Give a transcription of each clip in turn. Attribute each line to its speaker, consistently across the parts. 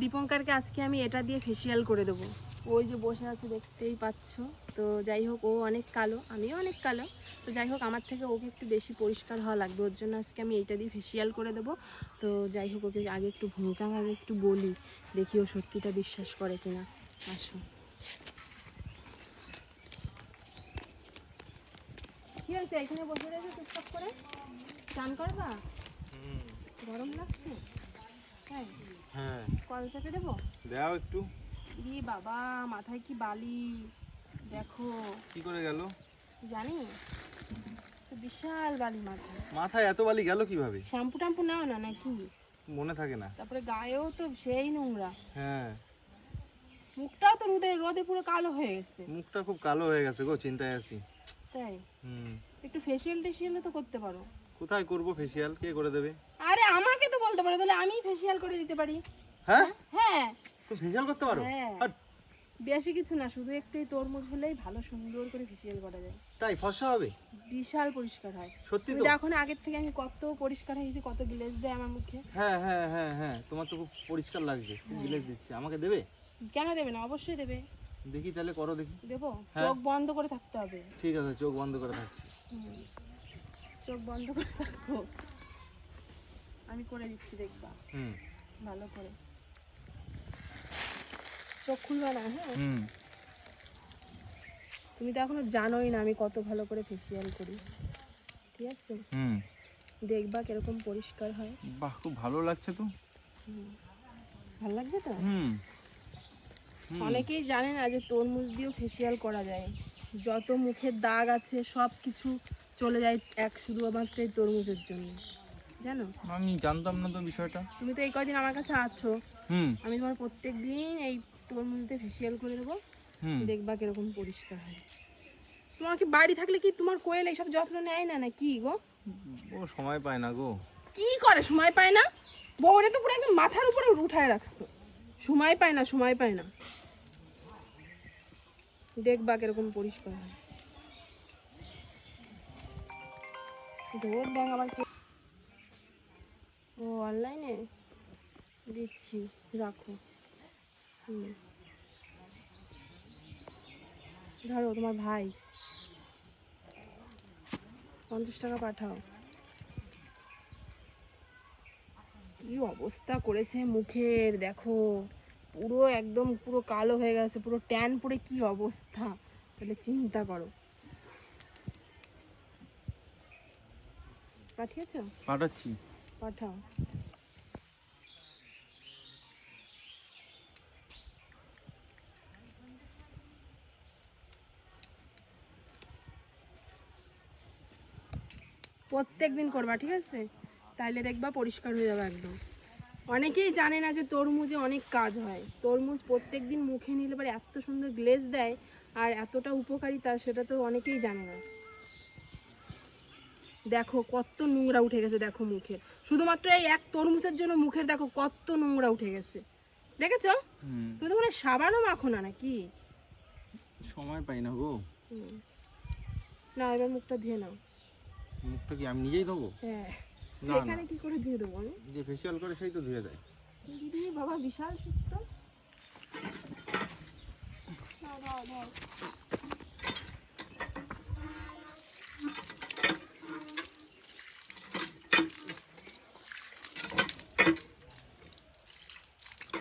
Speaker 1: দীপঙ্করকে আজকে আমি এটা দিয়ে ফেসিয়াল করে দেবো। ওই যে বসে আছে দেখতেই পাচ্ছ। তো যাই হোক ও অনেক কালো আমিও অনেক কালো। তো যাই হোক আমার থেকে ওকে একটু বেশি পরিষ্কার হওয়া লাগবে। ওর জন্য আজকে আমি এইটা দিয়ে ফেসিয়াল করে দেবো। তো যাই হোক ওকে আগে একটু ভুঁচাং আগে একটু বলি। দেখি ও সত্যিটা বিশ্বাস করে কিনা। আসো কি হয়েছে? এখানে বসে রয়েছে চুপচাপ করে? চান করবা? গরম হ্যাঁ কল চাপে দেবো?
Speaker 2: দাও একটু।
Speaker 1: বাবা মাথায় কি বালি? দেখো।
Speaker 2: কি করে গেল?
Speaker 1: জানি? বিশাল বালি মাথায়।
Speaker 2: মাথায় এত বালি গেল কীভাবে?
Speaker 1: শ্যাম্পু ট্যাম্পু নাও না নাকি?
Speaker 2: মনে থাকে না।
Speaker 1: তারপরে গায়েও তো সেই নোংরা।
Speaker 2: হ্যাঁ।
Speaker 1: মুখটাও তো রোদে রোদে পুরো কালো হয়ে গেছে।
Speaker 2: মুখটা খুব কালো হয়ে গেছে গো চিন্তায় আছি।
Speaker 1: তাই?
Speaker 2: হুম।
Speaker 1: একটু ফেসিয়াল টেসিয়ালও তো করতে পারো।
Speaker 2: কোথায় করব ফেসিয়াল কে করে দেবে?
Speaker 1: আরে আমাকে তো বলতে পারো তাহলে আমি ফেসিয়াল করে দিতে পারি।
Speaker 2: হ্যাঁ?
Speaker 1: হ্যাঁ।
Speaker 2: তুমি ফেসিয়াল করতে পারো?
Speaker 1: হ্যাঁ। বেশি কিছু না শুধু একটু তরমুজ হলেই ভালো সুন্দর করে ফেসিয়াল করা যায়।
Speaker 2: তাই? ফর্সা হবে?
Speaker 1: বিশাল পরিষ্কার হয়।
Speaker 2: সত্যি তো?
Speaker 1: দেখো আগের থেকে আমি কত পরিষ্কার হয়েছি কত গ্লেজ দেয় আমার মুখে।
Speaker 2: হ্যাঁ হ্যাঁ হ্যাঁ হ্যাঁ। তোমার তো খুব পরিষ্কার লাগছে খুব দিচ্ছে। আমাকে দেবে?
Speaker 1: কেন দেবে না? অবশ্যই দেবে।
Speaker 2: দেখি তাহলে করো দেখি।
Speaker 1: দেবো। চোখ বন্ধ করে থাকতে হবে।
Speaker 2: ঠিক আছে চোখ বন্ধ করে থাকছি।
Speaker 1: চোখ বন্ধ করে থাকব। আমি করে দিচ্ছি দেখবা।
Speaker 2: হুম।
Speaker 1: ভালো করে। চোখ খুলবা না হ্যাঁ? তুমি তো এখনও জানোই না আমি কত ভালো করে ফেসিয়াল করি। ঠিক আছে?
Speaker 2: হুম।
Speaker 1: দেখবা কীরকম পরিষ্কার হয়।
Speaker 2: বাহ খুব ভালো লাগছে তো।
Speaker 1: ভালো লাগছে তো?
Speaker 2: হুম।
Speaker 1: অনেকেই জানে না যে তরমুজ দিয়েও ফেসিয়াল করা যায়। যত মুখের দাগ আছে সব কিছু চলে যায় এক শুধুমাত্র এই তরমুজের জন্য। জানো?
Speaker 2: আমি জানতাম না তো বিষয়টা।
Speaker 1: তুমি তো এই কদিন আমার কাছে আছো।
Speaker 2: হুম।
Speaker 1: আমি তোমার প্রত্যেক দিন এই তরমুজ দিয়ে ফেসিয়াল করে দেবো দেখবা কীরকম পরিষ্কার হয়। তোমার কি বাড়ি থাকলে কি তোমার কোয়েল এইসব যত্ন নেয় না না কি গো?
Speaker 2: ও সময় পায় না গো।
Speaker 1: কি করে সময় পায় না? বউরে তো পুরো একদম মাথার উপরে উঠায় রাখছো। সময় পায় না সময় পায় না। দেখবা কীরকম পরিষ্কার হয়। জোর ব্যাং আবার ও অনলাইনে দিচ্ছি রাখো। ধরো তোমার ভাই। পঞ্চাশ টাকা পাঠাও। কি অবস্থা করেছে মুখের দেখো। পুরো একদম পুরো কালো হয়ে গেছে পুরো ট্যান পড়ে কি অবস্থা? তাহলে চিন্তা করো। পাঠিয়েছো?
Speaker 2: পাঠাচ্ছি।
Speaker 1: পাঠাও। প্রত্যেক দিন করবা ঠিক আছে? তাইলে দেখবা পরিষ্কার হয়ে যাবে একদম। অনেকেই জানে না যে তরমুজে অনেক কাজ হয়। তরমুজ প্রত্যেক দিন মুখে নিলে পরে এত সুন্দর গ্লেজ দেয় আর এতটা উপকারিতা সেটা তো অনেকেই জানে না। দেখো কত নোংরা উঠে গেছে দেখো মুখে। শুধুমাত্র এই এক তরমুজের জন্য মুখের দেখো কত নোংরা উঠে গেছে। দেখেছ? তুমি তো মানে সাবানও মাখো না নাকি?
Speaker 2: সময় পাই না গো।
Speaker 1: না এবার মুখটা ধুয়ে নাও।
Speaker 2: মুখটা কি আমি নিজেই দেবো
Speaker 1: হ্যাঁ।
Speaker 2: না।
Speaker 1: এখানে কি করে ধুয়ে দেবো আমি
Speaker 2: যে ফেসিয়াল করে সেই তো ধুয়ে দেয়।
Speaker 1: দিদি বাবা বিশাল সুস্থ। দাও, দাও, দাও।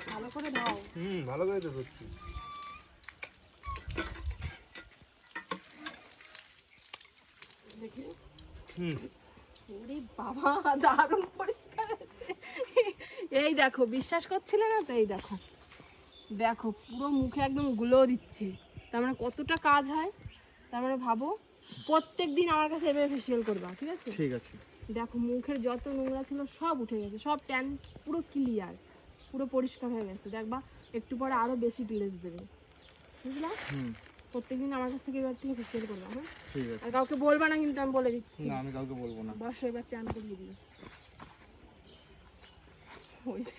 Speaker 1: ভালো করে দাও
Speaker 2: হুম ভালো করে তো ধরছি
Speaker 1: দেখি।
Speaker 2: হুম
Speaker 1: ওরে বাবা দারুণ পরিষ্কার আছে। এই দেখো বিশ্বাস করছিলে না? তো এই দেখো। দেখো পুরো মুখে একদম গ্লো দিচ্ছে। তার মানে কতটা কাজ হয় তার মানে ভাবো প্রত্যেক দিন আমার কাছে এভাবে ফেসিয়াল করবা ঠিক আছে?
Speaker 2: ঠিক আছে।
Speaker 1: দেখো মুখের যত নোংরা ছিল সব উঠে গেছে। সব ট্যান পুরো ক্লিয়ার পুরো পরিষ্কার হয়ে গেছে। দেখবা একটু পরে আরও বেশি গ্লেজ দেবে। বুঝলা?
Speaker 2: হুম।
Speaker 1: প্রত্যেকদিন আমার কাছ থেকে এবার থেকে ফেসিয়াল করবা হ্যাঁ?
Speaker 2: ঠিক আছে।
Speaker 1: আর কাউকে বলবা না কিন্তু আমি বলে দিচ্ছি।
Speaker 2: না আমি কাউকে বলব না।
Speaker 1: বসো এবার চান করিয়ে দিই হয়েছে।